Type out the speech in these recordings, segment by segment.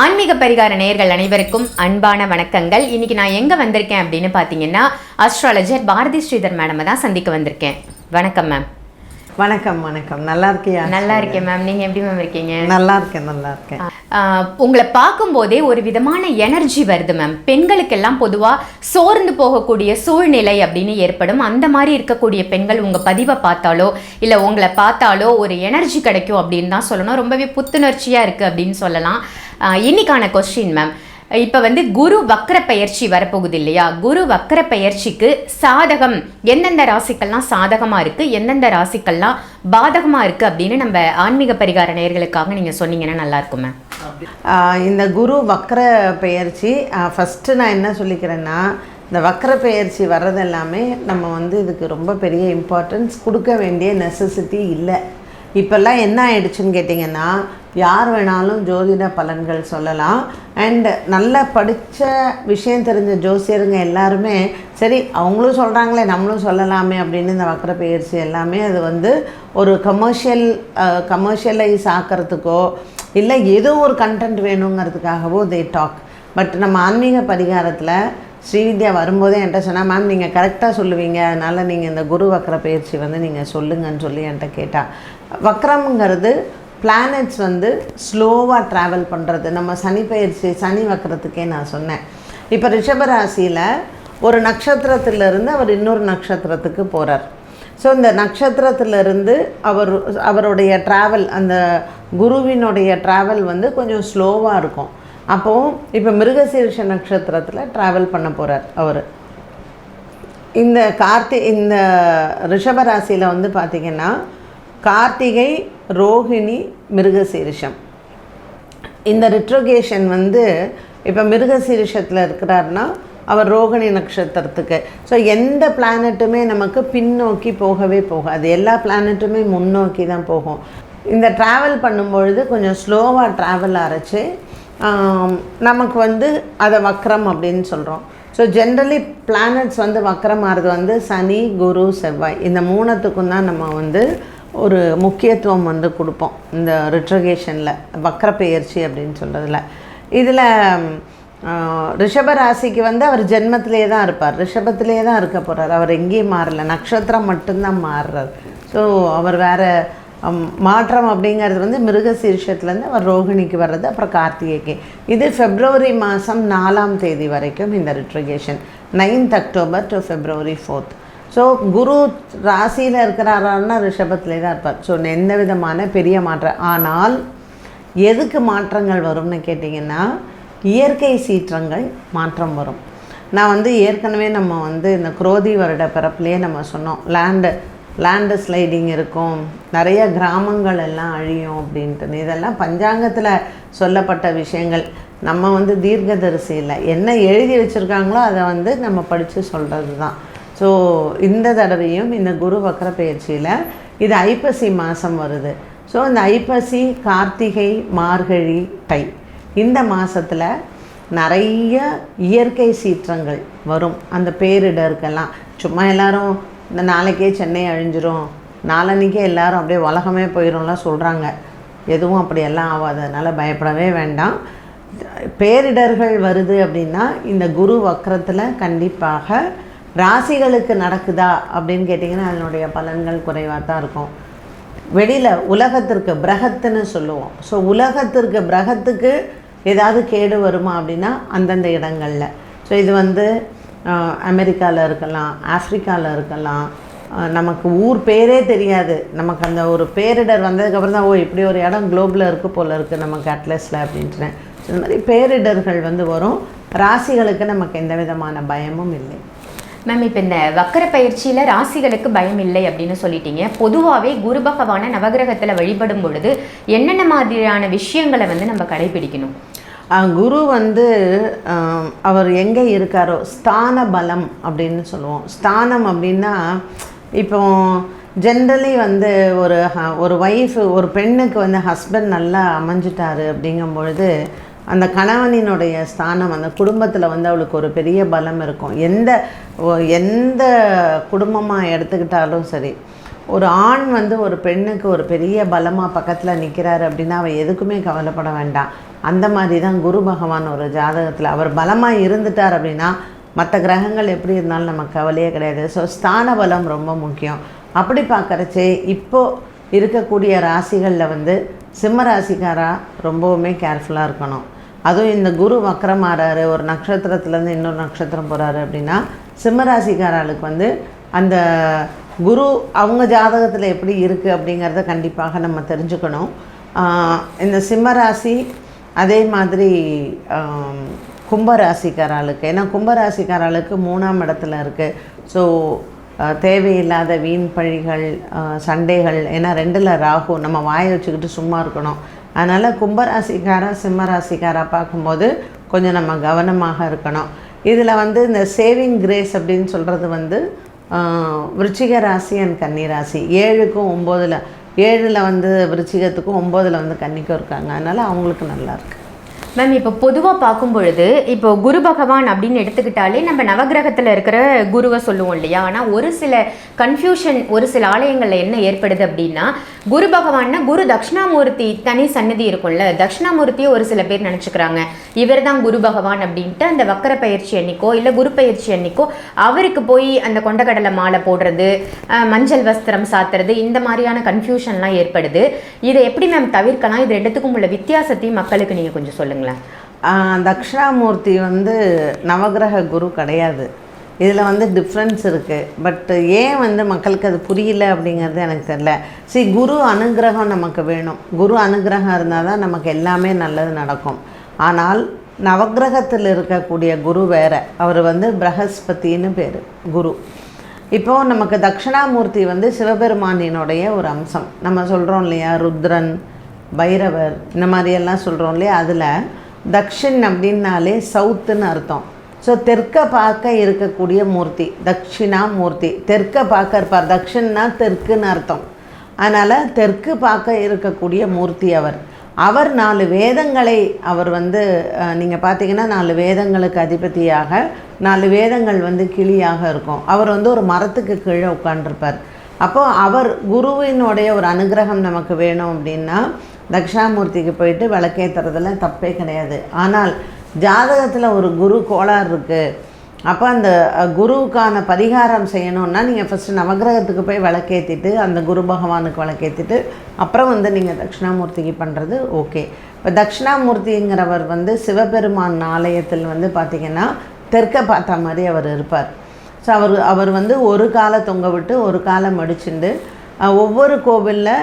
ஆன்மீக பரிகார நேயர்கள் அனைவருக்கும் அன்பான வணக்கங்கள். இன்னைக்கு நான் எங்க வந்திருக்கேன் அப்படின்னு பார்த்தீங்கன்னா அஸ்ட்ராலஜர் பாரதி ஸ்ரீதர் மேடம் தான் சந்திக்க வந்திருக்கேன். வணக்கம் மேம் வணக்கம் வணக்கம். நல்லா இருக்கியா? நல்லா இருக்கேன் மேம் நீங்க எப்படி மேம் இருக்கீங்க? நல்லா இருக்கேன் நல்லா இருக்கேன். உங்களை பார்க்கும்போதே ஒரு விதமான எனர்ஜி வருது மேம் பெண்களுக்கெல்லாம் பொதுவாக சோர்ந்து போகக்கூடிய சூழ்நிலை அப்படின்னு ஏற்படும். அந்த மாதிரி இருக்கக்கூடிய பெண்கள் உங்கள் பதிவை பார்த்தாலோ இல்லை உங்களை பார்த்தாலோ ஒரு எனர்ஜி கிடைக்கும் அப்படின்னு தான் சொல்லணும். ரொம்பவே புத்துணர்ச்சியாக இருக்குது அப்படின்னு சொல்லலாம். இன்னைக்கான கொஸ்டின் மேம் இப்போ வந்து குரு வக்கர பெயர்ச்சி வரப்போகுது இல்லையா? குரு வக்கர பெயர்ச்சிக்கு சாதகம் எந்தெந்த ராசிக்கள்லாம் சாதகமாக இருக்குது எந்தெந்த ராசிக்கள்லாம் பாதகமாக இருக்குது அப்படின்னு நம்ம ஆன்மீக பரிகார நேயர்களுக்காக நீங்கள் சொன்னீங்கன்னா நல்லாயிருக்குமே மேம் இந்த குரு வக்கர பெயர்ச்சி ஃபஸ்ட்டு நான் என்ன சொல்லிக்கிறேன்னா இந்த வக்கர பெயர்ச்சி வர்றதெல்லாமே நம்ம வந்து இதுக்கு ரொம்ப பெரிய இம்பார்ட்டன்ஸ் கொடுக்க வேண்டிய நெசசிட்டி இல்லை. இப்போல்லாம் என்ன ஆயிடுச்சுன்னு கேட்டிங்கன்னா யார் வேணாலும் ஜோதிட பலன்கள் சொல்லலாம். அண்டு நல்லா படித்த விஷயம் தெரிஞ்ச ஜோசியருங்க எல்லாருமே சரி அவங்களும் சொல்கிறாங்களே நம்மளும் சொல்லலாமே அப்படின்னு இந்த வக்கர பயிற்சி எல்லாமே அது வந்து ஒரு கமர்ஷியல் கமர்ஷியலைஸ் ஆக்கிறதுக்கோ இல்லை ஏதோ ஒரு கண்டென்ட் வேணுங்கிறதுக்காகவோ தே டாக் பட் நம்ம ஆன்மீக பரிகாரத்தில் ஸ்ரீவித்யா வரும்போதே என்கிட்ட சொன்னால் மேம் நீங்கள் கரெக்டாக சொல்லுவீங்க. அதனால் நீங்கள் இந்த குரு வக்ர பயிற்சி வந்து நீங்கள் சொல்லுங்கன்னு சொல்லி என்கிட்ட கேட்டால் வக்ரம்ங்கிறது பிளானட்ஸ் வந்து ஸ்லோவாக ட்ராவல் பண்ணுறது நம்ம சனி பயிற்சி சனி வக்ரத்துக்கே நான் சொன்னேன். இப்போ ரிஷபராசியில் ஒரு நட்சத்திரத்திலிருந்து அவர் இன்னொரு நட்சத்திரத்துக்கு போகிறார் ஸோ இந்த நட்சத்திரத்திலிருந்து அவர் அவருடைய ட்ராவல் அந்த குருவினுடைய ட்ராவல் வந்து கொஞ்சம் ஸ்லோவாக இருக்கும். அப்போது இப்போ மிருகசீர்ஷ நட்சத்திரத்தில் ட்ராவல் பண்ண போகிறார் அவர். இந்த கார்த்தி இந்த ரிஷபராசியில் வந்து பார்த்திங்கன்னா கார்த்திகை ரோஹிணி மிருகசீரிஷம். இந்த ரிட்ரோகேஷன் வந்து இப்போ மிருகசீரிஷத்தில் இருக்கிறாருன்னா அவர் ரோகிணி நட்சத்திரத்துக்கு. ஸோ எந்த பிளானட்டுமே நமக்கு பின்னோக்கி போகவே போகாது. எல்லா பிளானட்டுமே முன்னோக்கி தான் போகும். இந்த ட்ராவல் பண்ணும்பொழுது கொஞ்சம் ஸ்லோவாக ட்ராவல் அரைச்சி நமக்கு வந்து அதை வக்ரம் அப்படின்னு சொல்கிறோம் ஸோ ஜென்ரலி பிளானட்ஸ் வந்து வக்ரம் ஆகிறது வந்து சனி குரு செவ்வாய். இந்த மூணத்துக்கும் தான் நம்ம வந்து ஒரு முக்கியத்துவம் வந்து கொடுப்போம். இந்த ரிட்ரகேஷனில் வக்ர பெயர்ச்சி அப்படின்னு சொல்கிறதுல இதில் ரிஷப ராசிக்கு வந்து அவர் ஜென்மத்திலே தான் இருப்பார். ரிஷபத்திலே தான் இருக்க போகிறார் அவர் எங்கேயும் மாறல. நட்சத்திரம் மட்டும்தான் மாறுறார். ஸோ அவர் வேறு மாற்றம் அப்படிங்கிறது வந்து மிருக சீர்ஷத்துலேருந்து அவர் ரோகிணிக்கு வர்றது அப்புறம் கார்த்திகைக்கு. இது ஃபெப்ரவரி மாதம் நாலாம் தேதி வரைக்கும் இந்த ரிட்ரிகேஷன் ninth October to February fourth so Guru ராசியில் இருக்கிறாரான்னா ரிஷபத்திலே தான் இருப்பார். ஸோ எந்த விதமான பெரிய மாற்றம் ஆனால் எதுக்கு மாற்றங்கள் வரும்னு கேட்டிங்கன்னா இயற்கை சீற்றங்கள் மாற்றம் வரும். நான் வந்து ஏற்கனவே நம்ம வந்து இந்த குரோதி வருட பிறப்புலேயே நம்ம சொன்னோம். லேண்டு லேண்டு ஸ்லைடிங் இருக்கும். நிறைய கிராமங்கள் எல்லாம் அழியும் அப்படின்ட்டு. இதெல்லாம் பஞ்சாங்கத்தில் சொல்லப்பட்ட விஷயங்கள். நம்ம வந்து தீர்க்கதரிசி இல்லை. என்ன எழுதி வச்சுருக்காங்களோ அதை வந்து நம்ம படித்து சொல்கிறது தான் ஸோ இந்த தடவையும் இந்த குரு வக்கர பயிற்சியில் இது ஐப்பசி மாதம் வருது. ஸோ இந்த ஐப்பசி கார்த்திகை மார்கழி தை. இந்த மாதத்தில் நிறைய இயற்கை சீற்றங்கள் வரும். அந்த பேரிடருக்கெல்லாம். சும்மா எல்லாரும் இந்த நாளைக்கே சென்னை அழிஞ்சிரும். நாளன்னைக்கே எல்லாரும் அப்படியே உலகமே போயிடும்லாம் சொல்கிறாங்க எதுவும் அப்படியெல்லாம் ஆகாது அதனால் பயப்படவே வேண்டாம். பேரிடர்கள் வருது அப்படின்னா இந்த குரு வக்கரத்தில் கண்டிப்பாக ராசிகளுக்கு நடக்குதா அப்படின்னு கேட்டிங்கன்னா அதனுடைய பலன்கள் குறைவாக தான் இருக்கும். வெளியில் உலகத்திற்கு பிரகத்துன்னு சொல்லுவோம். ஸோ உலகத்திற்கு பிரகத்துக்கு ஏதாவது கேடு வருமா அப்படின்னா அந்தந்த இடங்களில். ஸோ இது வந்து அமெரிக்காவில் இருக்கலாம் ஆஃப்ரிக்காவில் இருக்கலாம். நமக்கு ஊர் பேரே தெரியாது. நமக்கு அந்த ஒரு பேரிடர் வந்ததுக்கப்புறம் தான் ஓ இப்படி ஒரு இடம் குளோபில் இருக்குது போல் இருக்குது நமக்கு அட்லஸில் அப்படின்ட்டு இந்த மாதிரி பேரிடர்கள் வந்து வரும். ராசிகளுக்கு நமக்கு எந்த விதமான பயமும் இல்லை. மேம் இப்போ இந்த வக்கர பயிற்சியில் ராசிகளுக்கு பயம் இல்லை அப்படின்னு சொல்லிட்டீங்க. பொதுவாகவே குரு பகவானை நவகிரகத்தில் வழிபடும் பொழுது என்னென்ன மாதிரியான விஷயங்களை வந்து நம்ம கடைபிடிக்கணும்? குரு வந்து அவர் எங்கே இருக்காரோ ஸ்தான பலம் அப்படின்னு சொல்லுவோம். ஸ்தானம் அப்படின்னா இப்போ ஜென்ரலி வந்து ஒரு ஹ- ஒரு ஒய்ஃப் ஒரு பெண்ணுக்கு வந்து ஹஸ்பண்ட் நல்லா அமைஞ்சிட்டாரு அப்படிங்கும் பொழுது அந்த கணவனினுடைய ஸ்தானம் அந்த குடும்பத்தில் வந்து அவளுக்கு ஒரு பெரிய பலம் இருக்கும். எந்த எந்த குடும்பமாக எடுத்துக்கிட்டாலும் சரி ஒரு ஆண் வந்து ஒரு பெண்ணுக்கு ஒரு பெரிய பலமாக பக்கத்தில் நிற்கிறாரு அப்படின்னா அவள் எதுக்குமே கவலைப்பட வேண்டாம். அந்த மாதிரி தான் குரு பகவான் ஒரு ஜாதகத்தில் அவர் பலமாக இருந்துட்டார் அப்படின்னா மற்ற கிரகங்கள் எப்படி இருந்தாலும் நம்ம கவலையே கிடையாது. ஸோ ஸ்தான பலம் ரொம்ப முக்கியம். அப்படி பார்க்குறச்சே இப்போது இருக்கக்கூடிய ராசிகளில் வந்து சிம்ம ராசிக்காராக ரொம்பவுமே கேர்ஃபுல்லாக இருக்கணும். அதுவும் இந்த குரு வக்கரமாறாரு ஒரு நட்சத்திரத்துலேருந்து இன்னொரு நட்சத்திரம் போகிறாரு அப்படின்னா சிம்ம ராசிக்காராளுக்கு வந்து அந்த குரு அவங்க ஜாதகத்தில் எப்படி இருக்குது அப்படிங்கிறத கண்டிப்பாக நம்ம தெரிஞ்சுக்கணும். இந்த சிம்ம ராசி அதே மாதிரி கும்பராசிக்காராளுக்கு ஏன்னா கும்பராசிக்காராளுக்கு மூணாம் இடத்துல இருக்குது ஸோ தேவையில்லாத வீண் பழிகள் சண்டைகள் ஏன்னா ரெண்டில் ராகு நம்ம வாயை வச்சுக்கிட்டு சும்மா இருக்கணும். அதனால் கும்பராசிக்காரா சிம்மராசிக்காரா பார்க்கும்போது கொஞ்சம் நம்ம கவனமாக இருக்கணும். இதில் வந்து இந்த சேவிங் கிரேஸ் அப்படின்னு சொல்கிறது வந்து விருச்சிக ராசி அண்ட் கன்னி ராசி. ஏழுக்கும் ஒம்போதில் ஏழில் வந்து விருச்சிகத்துக்கும் ஒம்போதில் வந்து கன்னிக்கும் இருக்காங்க. அதனால் அவங்களுக்கு நல்லாயிருக்கு மேம் இப்போ பொதுவாக பார்க்கும் பொழுது இப்போ குரு பகவான் அப்படின்னு எடுத்துக்கிட்டாலே நம்ம நவகிரகத்தில் இருக்கிற குருவை சொல்லுவோம் இல்லையா? ஆனால் ஒரு சில கன்ஃபியூஷன் ஒரு சில ஆலயங்களில் என்ன ஏற்படுது அப்படின்னா குரு பகவான்னா குரு தட்சிணாமூர்த்தி தனி சன்னதி இருக்கும்ல. தட்சிணாமூர்த்தியை ஒரு சில பேர் நினச்சிக்கிறாங்க. இவர் தான் குரு பகவான் அப்படின்ட்டு அந்த வக்கர பயிற்சி அன்னைக்கோ இல்லை குரு பயிற்சி அன்னைக்கோ அவருக்கு போய் அந்த கொண்டக்கடலை மாலை போடுறது மஞ்சள் வஸ்திரம் சாத்துறது இந்த மாதிரியான கன்ஃபியூஷன்லாம் ஏற்படுது. இதை எப்படி மேம் தவிர்க்கலாம்? இது ரெண்டுத்துக்கும் உள்ள வித்தியாசத்தையும் மக்களுக்கு நீங்கள் கொஞ்சம் சொல்லுங்களேன். தட்சிணாமூர்த்தி வந்து நவகிரக குரு கிடையாது. இதில் வந்து டிஃப்ரென்ஸ் இருக்குது பட் ஏன் வந்து மக்களுக்கு அது புரியல அப்படிங்கிறது எனக்கு தெரியல. சரி குரு அனுகிரகம் நமக்கு வேணும். குரு அனுகிரகம் இருந்தால் தான் நமக்கு எல்லாமே நல்லது நடக்கும். ஆனால் நவக்கிரகத்தில் இருக்கக்கூடிய குரு வேற. அவர் வந்து பிரகஸ்பதின்னு பேர் குரு. இப்போது நமக்கு தட்சிணாமூர்த்தி வந்து சிவபெருமானினுடைய ஒரு அம்சம். நம்ம சொல்கிறோம் இல்லையா ருத்ரன் பைரவர் இந்த மாதிரியெல்லாம் சொல்கிறோம் இல்லையா? அதில் தக்ஷின் அப்படின்னாலே சவுத்துன்னு அர்த்தம். ஸோ தெற்க பார்க்க இருக்கக்கூடிய மூர்த்தி தக்ஷிணா மூர்த்தி. தெற்க பார்க்க இருப்பார். தட்சிணா தெற்குன்னு அர்த்தம். அதனால் தெற்கு பார்க்க இருக்கக்கூடிய மூர்த்தி அவர். அவர் நாலு வேதங்களை அவர் வந்து நீங்கள் பார்த்தீங்கன்னா நாலு வேதங்களுக்கு அதிபதியாக நாலு வேதங்கள் வந்து கிளியாக இருக்கும். அவர் வந்து ஒரு மரத்துக்கு கீழே உட்காண்டிருப்பார் அப்போது அவர் குருவினுடைய ஒரு அனுகிரகம் நமக்கு வேணும் அப்படின்னா தக்ஷாமூர்த்திக்கு போயிட்டு விளக்கேற்றுறதுல தப்பே கிடையாது. ஆனால் ஜாதகத்தில் ஒரு குரு கோளாறு இருக்குது அப்போ அந்த குருவுக்கான பரிகாரம் செய்யணும்னா நீங்கள் ஃபஸ்ட்டு நவகிரகத்துக்கு போய் விளக்கேற்றிட்டு அந்த குரு பகவானுக்கு விளக்கேற்றிட்டு அப்புறம் வந்து நீங்கள் தட்சிணாமூர்த்திக்கு பண்ணுறது ஓகே. இப்போ தட்சிணாமூர்த்திங்கிறவர் வந்து சிவபெருமான் ஆலயத்தில் வந்து பார்த்திங்கன்னா தெற்க பார்த்த மாதிரி அவர் இருப்பார். ஸோ அவர் அவர் வந்து ஒரு காலை தொங்க விட்டு ஒரு காலை மடிச்சுண்டு ஒவ்வொரு கோவிலில்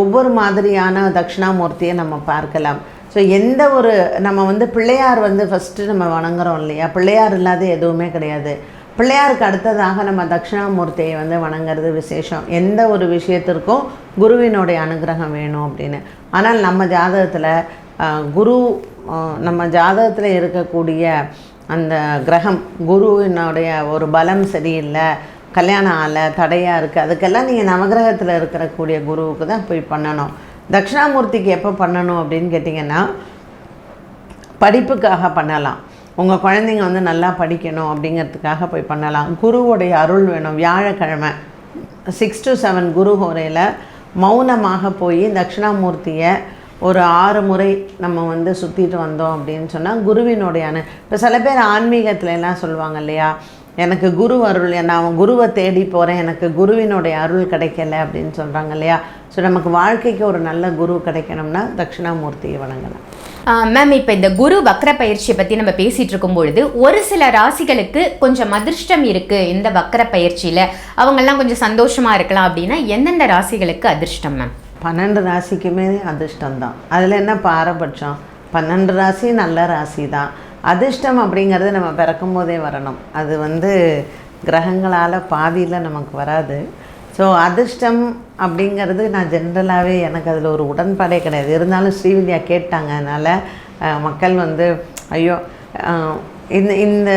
ஒவ்வொரு மாதிரியான தட்சிணாமூர்த்தியை நம்ம பார்க்கலாம். ஸோ எந்த ஒரு நம்ம வந்து பிள்ளையார் வந்து ஃபஸ்ட்டு நம்ம வணங்குறோம் இல்லையா? பிள்ளையார் இல்லாத எதுவுமே கிடையாது. பிள்ளையாருக்கு அடுத்ததாக நம்ம தட்சிணாமூர்த்தியை வந்து வணங்குறது விசேஷம். எந்த ஒரு விஷயத்திற்கும் குருவினுடைய அனுகிரகம் வேணும் அப்படின்னு. ஆனால் நம்ம ஜாதகத்தில் குரு நம்ம ஜாதகத்தில் இருக்கக்கூடிய அந்த கிரகம் குருவினுடைய ஒரு பலம் சரியில்லை கல்யாணம் ஆலை தடையாக இருக்குது அதுக்கெல்லாம் நீங்கள் நவகிரகத்தில் இருக்கக்கூடிய குருவுக்கு தான் போய் பண்ணணும். தட்சிணாமூர்த்திக்கு எப்போ பண்ணணும் அப்படின்னு கேட்டிங்கன்னா படிப்புக்காக பண்ணலாம். உங்கள் குழந்தைங்க வந்து நல்லா படிக்கணும் அப்படிங்கிறதுக்காக போய் பண்ணலாம். குருவுடைய அருள் வேணும். வியாழக்கிழமை சிக்ஸ் டு செவன் குரு ஹோரையில் மௌனமாக போய் தட்சிணாமூர்த்தியை ஒரு ஆறு முறை நம்ம வந்து சுற்றிட்டு வந்தோம் அப்படின்னு சொன்னால் குருவினுடைய அனு இப்போ சில பேர் ஆன்மீகத்துல எல்லாம் சொல்லுவாங்க இல்லையா? எனக்கு குரு அருள் நான் குருவை தேடி போகிறேன் எனக்கு குருவினுடைய அருள் கிடைக்கல அப்படின்னு சொல்கிறாங்க இல்லையா? ஸோ நமக்கு வாழ்க்கைக்கு ஒரு நல்ல குரு கிடைக்கணும்னா தட்சிணாமூர்த்தியை வணங்கலாம். மேம் இப்போ இந்த குரு வக்ர பயிற்சியை பற்றி நம்ம பேசிட்டு இருக்கும் பொழுது ஒரு சில ராசிகளுக்கு கொஞ்சம் அதிர்ஷ்டம் இருக்கு இந்த வக்ர பயிற்சியில். அவங்கெல்லாம் கொஞ்சம் சந்தோஷமா இருக்கலாம் அப்படின்னா எந்தெந்த ராசிகளுக்கு அதிர்ஷ்டம் மேம் பன்னெண்டு ராசிக்குமே அதிர்ஷ்டம் தான் அதில் என்ன பாரபட்சம்? பன்னெண்டு ராசி நல்ல ராசி தான் அதிர்ஷ்டம் அப்படிங்கிறது நம்ம பிறக்கும் போதே வரணும். அது வந்து கிரகங்களால் பாதியில் நமக்கு வராது. ஸோ அதிர்ஷ்டம் அப்படிங்கிறது நான் ஜென்ரலாகவே எனக்கு அதில் ஒரு உடன்பாடே கிடையாது. இருந்தாலும் ஸ்ரீவித்யா கேட்டாங்க அதனால் மக்கள் வந்து ஐயோ இந்த இந்த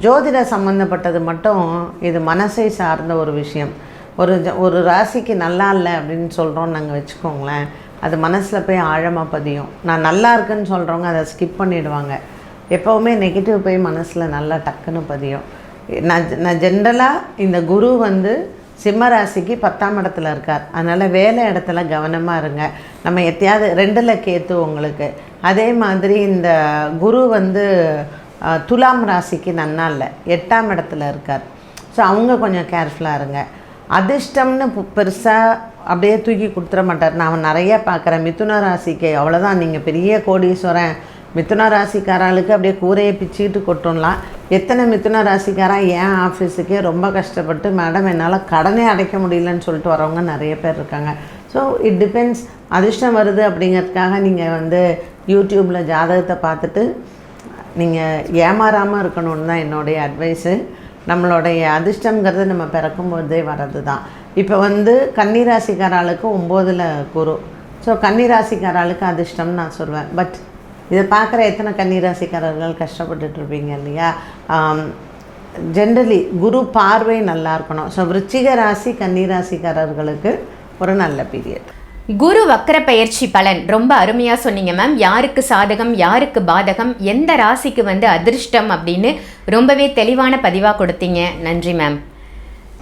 ஜோதிட சம்மந்தப்பட்டது மட்டும் இது மனசை சார்ந்த ஒரு விஷயம். ஒரு ஜ- ஒரு ராசிக்கு நல்லா இல்லை அப்படின்னு சொல்கிறோம் நாங்கள் வச்சுக்கோங்களேன் அது மனசில் போய் ஆழமாக பதியும். நான் நல்லா இருக்குன்னு சொல்கிறவங்க அதை ஸ்கிப் பண்ணிவிடுவாங்க எப்போவுமே நெகட்டிவ் போய் மனசில் நல்லா டக்குன்னு பதியும். நான் நான் ஜென்ரலாக இந்த குரு வந்து சிம்ம ராசிக்கு பத்தாம் இடத்துல இருக்கார். அதனால் வேலை இடத்துல கவனமாக இருங்க. நம்ம எத்தையாவது ரெண்டில் கேத்து உங்களுக்கு. அதே மாதிரி இந்த குரு வந்து துலாம் ராசிக்கு நன்னா இல்லை எட்டாம் இடத்துல இருக்கார். ஸோ அவங்க கொஞ்சம் கேர்ஃபுல்லாக இருங்க. அதிர்ஷ்டம்னு பெருசாக அப்படியே தூக்கி கொடுத்துட மாட்டார். நான் நிறைய பார்க்குறேன். மிதுன ராசிக்கு அவ்வளோதான் நீங்கள் பெரிய கோடீஸ்வரன். மிதுன ராசிக்காராளுக்கு அப்படியே கூரையை பிச்சுக்கிட்டு கொட்டோம்லாம் எத்தனை மிதுன ராசிக்காரன் ஏன் ஆஃபீஸுக்கே ரொம்ப கஷ்டப்பட்டு மேடம் என்னால் கடனே அடைக்க முடியலன்னு சொல்லிட்டு வரவங்க நிறைய பேர் இருக்காங்க. ஸோ இட் டிபெண்ட்ஸ் அதிர்ஷ்டம் வருது அப்படிங்கிறதுக்காக நீங்கள் வந்து யூடியூப்பில் ஜாதகத்தை பார்த்துட்டு நீங்கள் ஏமாறாமல் இருக்கணும்னு தான் என்னுடைய அட்வைஸு நம்மளுடைய அதிர்ஷ்டங்கிறது நம்ம பிறக்கும்போதே வர்றது தான் இப்போ வந்து கன்னிராசிக்காராளுக்கு ஒம்போதில் குரு. ஸோ கன்னிராசிக்காராளுக்கு அதிர்ஷ்டம்னு நான் சொல்லுவேன் பட் இதை பார்க்குற எத்தனை கன்னிராசிக்காரர்கள் கஷ்டப்பட்டுட்டு இருப்பீங்க இல்லையா ஜென்ரலி குரு பார்வை நல்லா இருக்கணும். ஸோ விருச்சிக ராசி கன்னிராசிக்காரர்களுக்கு ஒரு நல்ல பீரியட் குரு வக்கர பெயர்ச்சி பலன். ரொம்ப அருமையா சொன்னீங்க மேம் யாருக்கு சாதகம் யாருக்கு பாதகம் எந்த ராசிக்கு வந்து அதிர்ஷ்டம் அப்படின்னு ரொம்பவே தெளிவான பதிவா கொடுத்தீங்க. நன்றி மேம்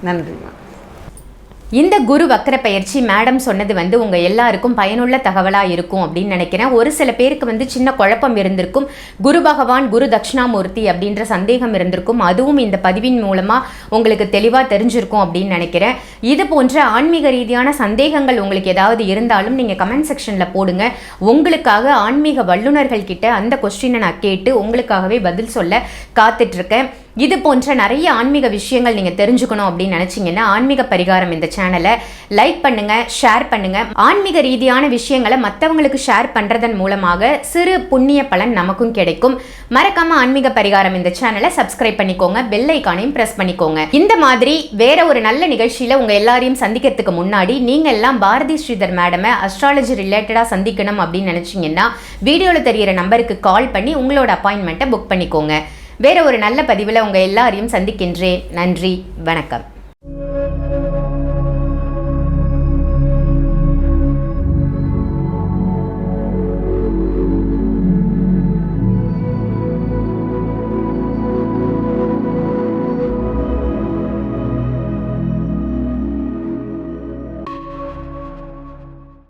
நன்றிம்மா இந்த குரு வக்கர பயிற்சி மேடம் சொன்னது வந்து உங்கள் எல்லாருக்கும் பயனுள்ள தகவலாக இருக்கும் அப்படின்னு நினைக்கிறேன். ஒரு சில பேருக்கு வந்து சின்ன குழப்பம் இருந்திருக்கும். குரு பகவான் குரு தட்சிணாமூர்த்தி அப்படின்ற சந்தேகம் இருந்திருக்கும். அதுவும் இந்த பதிவின் மூலமாக உங்களுக்கு தெளிவாக தெரிஞ்சிருக்கும் அப்படின்னு நினைக்கிறேன். இது போன்ற ஆன்மீக ரீதியான சந்தேகங்கள் உங்களுக்கு ஏதாவது இருந்தாலும் நீங்கள் கமெண்ட் செக்ஷனில் போடுங்க. உங்களுக்காக ஆன்மீக வல்லுநர்கள் கிட்ட அந்த கொஸ்டினை நான் கேட்டு உங்களுக்காகவே பதில் சொல்ல காத்துட்ருக்கேன் இது போன்ற நிறைய ஆன்மீக விஷயங்கள் நீங்கள் தெரிஞ்சுக்கணும் அப்படின்னு நினச்சிங்கன்னா ஆன்மீக பரிகாரம் இந்த சேனலை லைக் பண்ணுங்கள் ஷேர் பண்ணுங்கள் ஆன்மீக ரீதியான விஷயங்களை மற்றவங்களுக்கு ஷேர் பண்ணுறதன் மூலமாக சிறு புண்ணிய பலன் நமக்கும் கிடைக்கும். மறக்காம ஆன்மீக பரிகாரம் இந்த சேனலை சப்ஸ்கிரைப் பண்ணிக்கோங்க பெல் ஐக்கானையும் ப்ரெஸ் பண்ணிக்கோங்க. இந்த மாதிரி வேற ஒரு நல்ல நிகழ்ச்சியில் உங்கள் எல்லாரையும் சந்திக்கிறதுக்கு முன்னாடி நீங்கள் எல்லாம் பாரதி ஸ்ரீதர் மேடமை அஸ்ட்ராலஜி ரிலேட்டடாக சந்திக்கணும் அப்படின்னு நினச்சிங்கன்னா வீடியோவில் தெரியிற நம்பருக்கு கால் பண்ணி உங்களோட அப்பாயின்மெண்ட்டை புக் பண்ணிக்கோங்க. வேற ஒரு நல்ல பதிவில் உங்கள் எல்லாரையும் சந்திக்கின்றேன். நன்றி வணக்கம்.